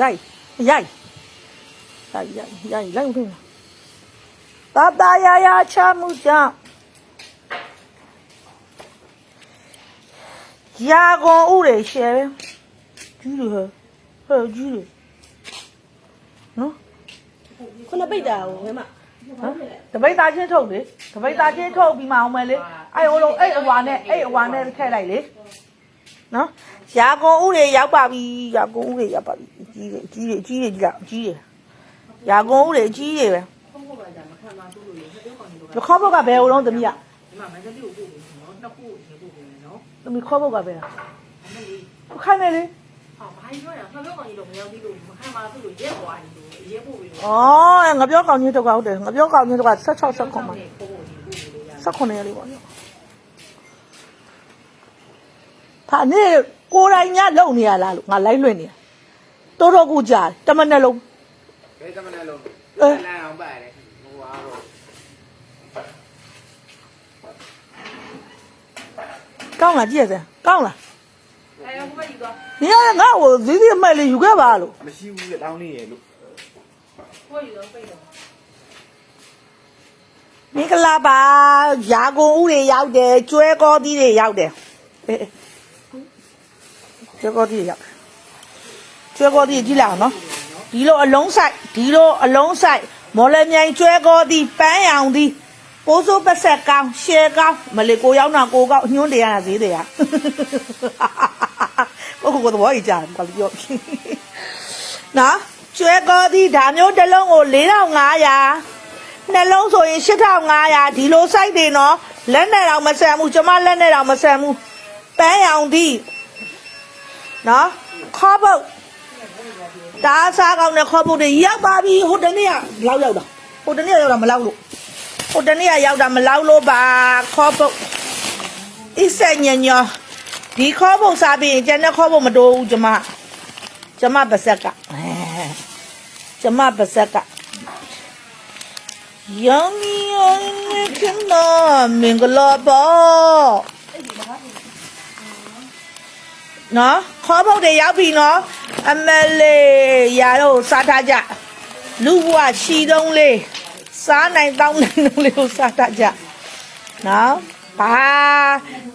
ရိုက်ရိုက်ရိုက်ရိုက်ရိုက်လိုက်ဦးတာတာယာယာချမှုကြောင့်ရာကုန်ဥတွေရှယ်ကျူးတယ်ဟဲ့ဟဲ့ကျူးတယ်နော်ခုနပိတ်တာကိုငမဟမ်တပိတ်သားချင်းထုတ်လေတပိတ်သားချင်းထုတ်ပြီးမှအောင်မယ်လေအဲ့ဟိုလိုအဲ့အဝါနဲ့အဲ့အဝါနဲ့ထည့်လိုက်လေ နော်ရာကုန်ဥတွေရောက်ပါပြီရာကုန်ဥတွေရောက်ပါပြီကြီးတယ်ကြီးတယ်ကြီးတယ်ကြီးလားကြီးတယ်ရာကုန်ဥတွေကြီးတယ်ပဲဖုန်းပေါ်ကမခံမတူလို့လေပြောကောင်းနေတော့ဒီခေါ်ဘုတ်ကဘယ်ဟိုလုံးသမီးကဒီမှာမန္တလေးကိုပို့ပြီးနော်နှစ်ခုကိုပို့ပြီးနော်သမီးခေါ်ဘုတ်ကဘယ်လားအမလေးခိုင်းမယ်လေဟာဘာပြောရဖပြောကောင်းကြီးတော့မရောက်သေးလို့မခံမတူလို့ရဲပွားနေလို့ရဲပို့ပြီးတော့ဩငါပြောကောင်းချင်းတော့ဟုတ်တယ်ငါပြောကောင်းချင်းတော့16 16ခွန်မှာပို့ပို့ပြီးပို့ပြီးလို့ရ16ရက်လေးပေါ့နော် ဒါနဲ့ကိုယ်တိုင်ညလုံနေရလားလို့ငါလိုက်လွှင့်နေတော်တော်ကူကြာတမနဲ့လုံးဘယ်တမနဲ့လုံးအဲလမ်းအောင်ပါတယ်ဟိုအားတော့ကောင်းလားကြည့်ရစမ်းကောင်းလားအဲဟိုဘက်ယူတော့နေရငါ့ကိုသီးသီးအမိုက်လေးယူခဲ့ပါလို့မရှိဘူးလေတောင်းနေရလို့ဟိုယူတော့ပိတ်တော့မင်္ဂလာပါရာကုန်ဥတွေရောက်တယ်ကျွဲကောသီးတွေရော က်တယ်အေးကျွဲကောသီးတွေရောက်ကျွဲကောသီးကြည့်လိုက်အောင်နော်ဒီလိုအလုံးဆိုင်ဒီလိုအလုံးဆိုင်မော်လမြိုင်ကျွဲကောသီးပန်းရောင်သီးပိုးစိုးပတ်ဆက်ကောင်းရှဲကောင်းမလေးကိုရောက်တာကိုကောက်ညွှန်းတယ်ရတာဈေးတယ်ရကိုကိုကတော့ဝိုင်းကြတယ်ဘာလို့ပြောနော်ကျွဲကောသီးဒါမျိုးတစ်လုံးကို4500နှလုံးဆိုရင်8500ဒီလို site တွေနော်လက်နဲ့တော့မဆန်ဘူးကျမလက်နဲ့တော့မဆန်ဘူးပန်းရောင်သီး နော်ခေါ်ပုတ်ဒါစားကောင်းတဲ့ခေါ်ပုတ်တွေရောက်ပါပြီဟိုတနေ့ကလောက်ရောက်တာဟိုတနေ့ကရောက်တာမလောက်လို့ဟိုတနေ့ကရောက်တာမလောက်လို့ပါခေါ်ပုတ်အစ်ဆက်ညညဒီခေါ်ပုတ်စားပြီးရင်ကျန်တဲ့ခေါ်ပုတ်မတိုးဘူးကျမကျမပါဆက်ကအဲကျမပါဆက်ကယောင်ယောင်နေကနော်မင်္ဂလာပါ နော်ခေါ်ပုတ်တွေရောက်ပြီနော်အမလေးရာတော့စားထားကြလူဘဝချီတုံးလေးစားနိုင်တောင်းနိုင်တုံးလေးကိုစားထားကြနော်ဘာ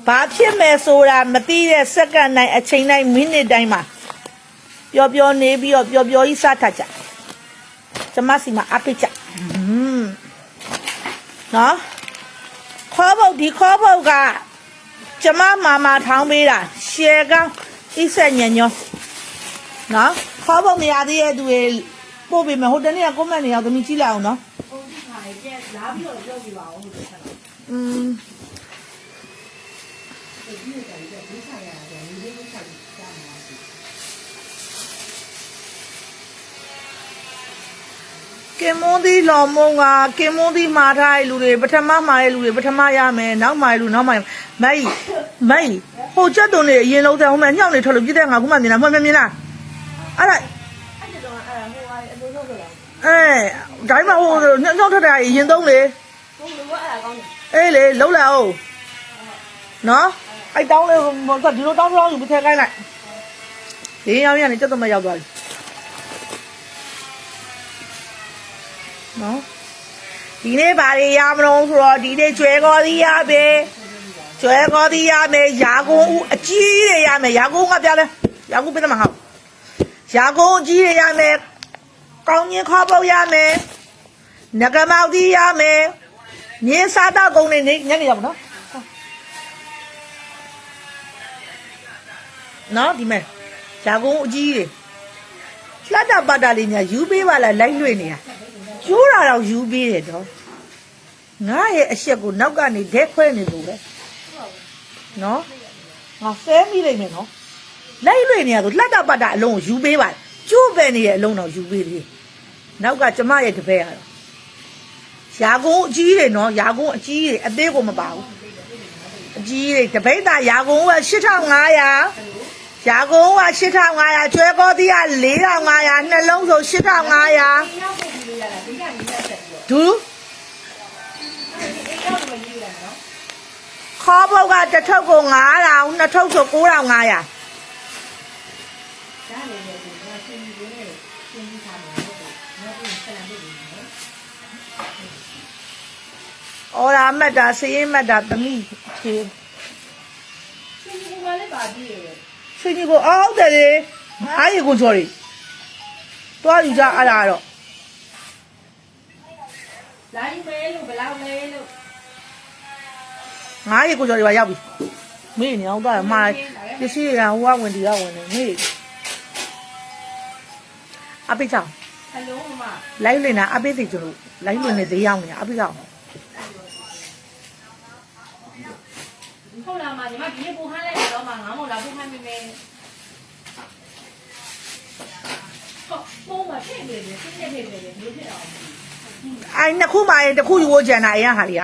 ဘာဖြစ်မယ်ဆိုတာမသိတဲ့စက္ကန့်တိုင်းအချိန်တိုင်းမိနစ်တိုင်းမှာပျော်ပျော်နေပြီးတော့ပျော်ပျော်ကြီးစားထားကြကျမစီမှာအပိတ်ကြဟွန်းနော်ခေါ်ပုတ်ဒီခေါ်ပုတ်က ကျမမာမာထောင်းပေးတာရှယ်ကောင်းအိဆက်ညံ့ညောနော်ခေါ်ပုတ်မရသေးတဲ့သူတွေပို့ပေးမယ်ဟိုတနေ့ကကွန်မန့်နေရောက်သမီးကြည့်လိုက်အောင်နော်ပုံစံထားတယ်ပြန်လာပြီးတော့ပြောပြပါအောင်လို့ဆက်တော့อืมကင်မွန်ဒီလော်မုံကကင်မွန်ဒီမှာထားတဲ့လူတွေပထမမှာတဲ့လူတွေပထမရမယ်နောက်မှာတဲ့လူနောက်မှာ မိုက်မိုက်ဟိုချက်တုံနေအရင်လုံးတဲ့ဟိုမှာညှောက်နေထွက်လို့ပြတဲ့ငါခုမှမြင်လားမှန်မြင်လားအဲ့ဒါအဲ့ဒါတော့အဲ့ဟိုဟာအလိုလိုဆိုတာအဲဒါမှမဟုတ်ညှောက်ထွက်တာအရင်သုံးလေဟိုလိုကအဲ့ဒါကောင်းတယ်အေးလေလုံးလာအောင်နော်အဲ့တောင်းလေးဟိုဒီလိုတောင်းတောင်းယူပြီးထည့်ခိုင်းလိုက်ဒီရောက်ရနေတက်တော့မရောက်သွားပြီနော်ဒီနေ့ဘာတွေရမလို့ဆိုတော့ဒီနေ့ကျွဲကောသီးရပဲ ကျွဲကောသီးရမယ်ရာကုန်ဦးအကြီးတွေရမယ်ရာကုန်ကပြလဲရာကုန်ပြတယ်မဟုတ်ရာကုန်အကြီးတွေရမယ်ကောင်းရင်ခေါ်ပုတ်ရမယ်ငကမောက်သီးရမယ်မြေစားတော့ကုန်နေနေညနေရောက်နော်နော်ဒီမဲ့ဇာကုန်းအကြီးတွေလှတ်တာပတ်တာလေးညာယူပေးပါလားလိုက်လွှင့်နေရကျိုးတာတော့ယူပေးတယ်တော့ငါရဲ့အချက်ကိုနောက်ကနေဒဲခွဲနေလို့ပဲ နော်ငါဆဲမိလိုက်မယ်နော်လိုက်လွှင့်နေရဆိုလှတ်တာပတ်တာအလုံးကိုယူပေးပါကျိုးပဲနေရဲ့အလုံးတော့ယူပေးတယ်နောက်ကကျမရဲ့တပည့်ရတော့ရာကုန်းအကြီးတွေနော်ရာကုန်းအကြီးတွေအသေးကိုမပါဘူးအကြီးတွေတပိတ်တာရာကုန်းက8500ရာကုန်းက8500ကျွဲကောသီးက4500နှလုံးဆို8500ဒီ ခေါ်ပုတ်ကတစ်ထုပ်ကို9000နှစ်ထုပ်ဆို9500ဒါလည်းလည်းဒီကရှင်ကြီးကိုလည်းရှင်ကြီးထားမှာဟုတ်တယ်နောက်ပြီးဆန်ပေးနေတယ်အော်ရာမက်တာစည်ရင်မက်တာသမီးချေရှင်ကြီးကလည်းပါပြီးရဲ့စင်ကြီးကိုအောက်တယ်လေငါးရေကိုကြော်ရီတွားယူကြအဲ့ဒါတော့လာယူမဲလို့ဘယ်လောက်လဲလို့ ငါးရေကိုကြော်ရီပါရောက်ပြီမေးနေအောင်သွားမှာပစ္စည်းတွေကဟိုကဝင်ဒီကဝင်နေမေးအပိချောင်းဟယ်လိုမမလိုက်လင်တာအပိသိကျွန်တော်လိုက်လင်နေသေးရောက်နေတာအပိချောင်းဟုတ်လားမညီမဒီနေ့ပူဟန်းလိုက်တော့မှငါမို့လာပူဟန်းမိမယ်ဟုတ်ပုံမဖြစ်နေတယ်ဖြစ်နေဖြစ်နေတယ်ဘယ်လိုဖြစ်အောင်အဲ့နှစ်ခုမှရင်တစ်ခုယူဖို့ကြံတာအရင်ဟာတွေက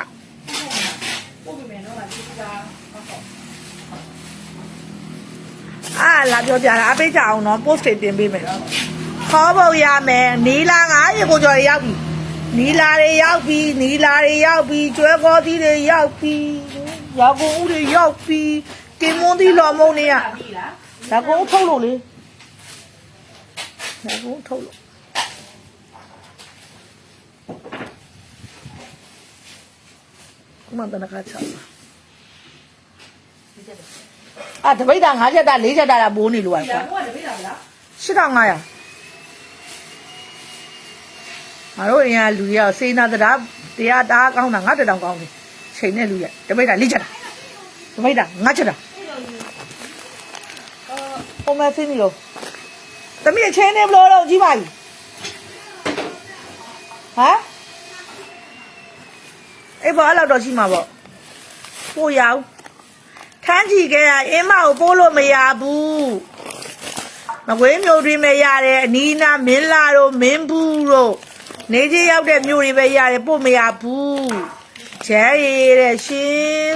ပို့မိမယ်နော်မဒီကဟုတ်ဟုတ် အာလာပြောပြတာအပိချောင်းနော် post တွေတင်ပေးမယ်ခေါ်ဖို့ရမယ်နီလာငါးရေကိုကြော်ရီရောက်ပြီနီလာတွေရောက်ပြီနီလာတွေရောက်ပြီကျွဲကောသီးတွေရောက်ပြီရောက်ကုန်ဦးတွေရောက်ပြီတင်မွန်းသီးလော်မုံတွေကပြီလားဒါကုန်းထုတ်လို့လေဒါကုန်းထုတ်လို့ခုမှတနခါချပါ အာတပိတ်တာ၅ချက်တာ၄ချက်တာလာဘိုးနေလို့ပါဒီကွာလားကိုကတပိတ်တာလား8500ငါတို့အရင်ကလူတွေကစေနာတရားတရားတားကောင်းတာငါတက်တောင်ကောင်းတယ်ချိန်နဲ့လူရတပိတ်တာ၄ချက်တာတပိတ်တာ၅ချက်တာပုံမှန်သိနေလို့တမီးအချင်းနေဘလို့တော့ကြီးပါပြီဟမ်အေးဘာလောက်တော့ရှိမှာပေါ့ပို့ရအောင် ထမ်းကြည့်ခဲ့ရအင်းမကိုပို့လို့မရဘူးမကွေးမျိုးတွေမရတယ်အနီးနာမင်းလာတို့မင်းဘူးတို့နေကြီးရောက်တဲ့မျိုးတွေပဲရတယ်ပို့မရဘူးကျဲရည်တဲ့ရှင်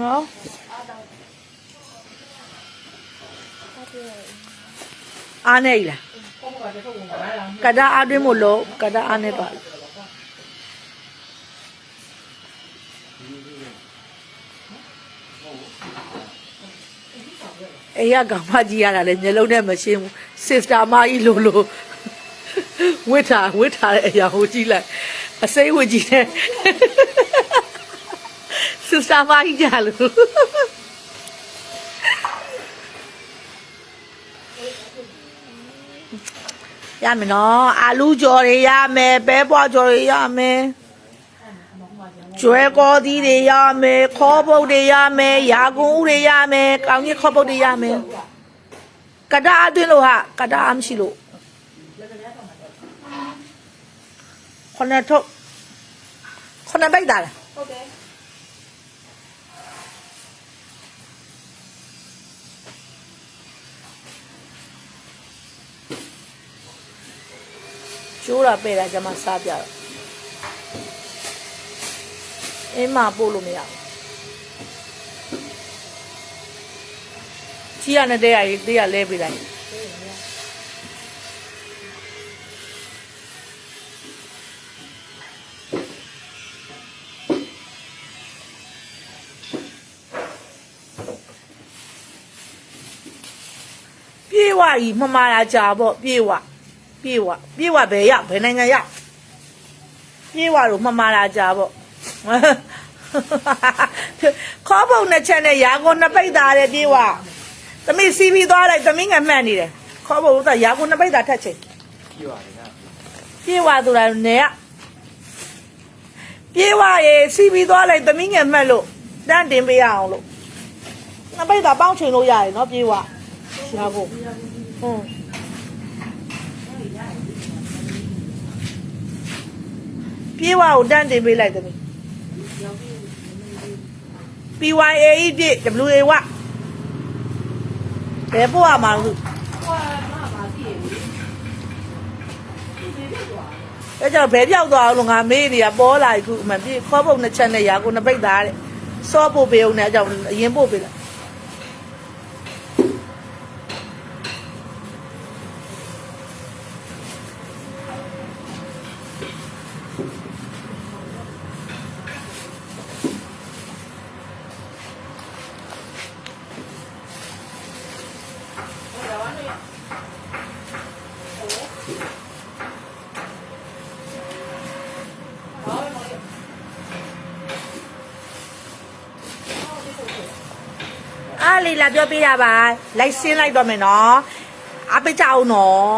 နော်အားနေလားပုံကတထုတ်ဝင်လာလားကဒါအားတွင်းမို့လို့ကဒါအားနေပါလား အေးရကောင်မကြီးရတာလေမျိုးလုံးနဲ့မရှင်းဘူးစစ်တာမကြီးလို့လို့ဝစ်ထားဝစ်ထားတဲ့အရာကိုကြည့်လိုက်အစိမ့်ဝစ်ကြည့်တယ်စစ်တာမကြီးကြလို့ရမယ်နော်အာလူကြော်တွေရမယ်ပဲပွားကြော်တွေရမယ် ကျွဲကောသီးတွေရမယ်ခေါ်ပုတ်တွေရမယ်ရာကွန်ဦးတွေရမယ်ကောင်းကြီးခေါ်ပုတ်တွေရမယ်ကဒါအတွင်းလို့ဟာကဒါအမရှိလို့ခொနစ်ထုတ်ခொနစ်ပိတ်တာလားဟုတ်တယ်ကျိုးတာပဲ့တာကျမစားပြတော့ အင်းမပို့လို့မရဘူးကြီးရနဲ့တဲ့ရည်တဲ့ရလဲပေးလိုက်ပြေဝကြီးမမာလာကြာပေါ့ပြေဝပြေဝပြေဝဘယ်ရောက်ဘယ်နိုင်ငံရောက်ပြေဝတော့မမာလာကြာပေါ့ ခေါ်ပုံနဲ့ချက်နဲ့ရာကုန်နှစ်ပိတ်သားတဲ့ပြေဝသမီးစီးပြီးသွားလိုက်သမီးငယ်မှတ်နေတယ်ခေါ်ပုံကရာကုန်နှစ်ပိတ်သားထက်ချိန်ကြည့်ပါလေနော်ပြေဝဆိုတာနေရပြေဝရေစီးပြီးသွားလိုက်သမီးငယ်မှတ်လို့တန်းတင်ပေးရအောင်လို့နှစ်ပိတ်သားပေါင်းချိန်လို့ရတယ်နော်ပြေဝရာကုန်ဟုတ်ပြေးဝကိုတန်းတင်ပေးလိုက်သမီး PYA ပြည့် WA ဝဘယ်ပို့ရမှာလို့ဟောမမသိရဘူးဒီနေ့တော့အဲကြောင့်ဘယ်ပြောက်သွားအောင်လို့ငါမေးနေရပေါ်လာခုအမှပြေးခေါ်ပုတ်နှစ်ချက်နဲ့ရာကိုနှစ်ပိတ်သားတဲ့စောပို့ပေးအောင်နဲ့အကြောင်းအရင်ပို့ပေးလိုက် အားလေးလာပြောပေးတာပါလိုက်ဆင်းလိုက်တော့မယ်နော်အားပေးကြအောင်နော်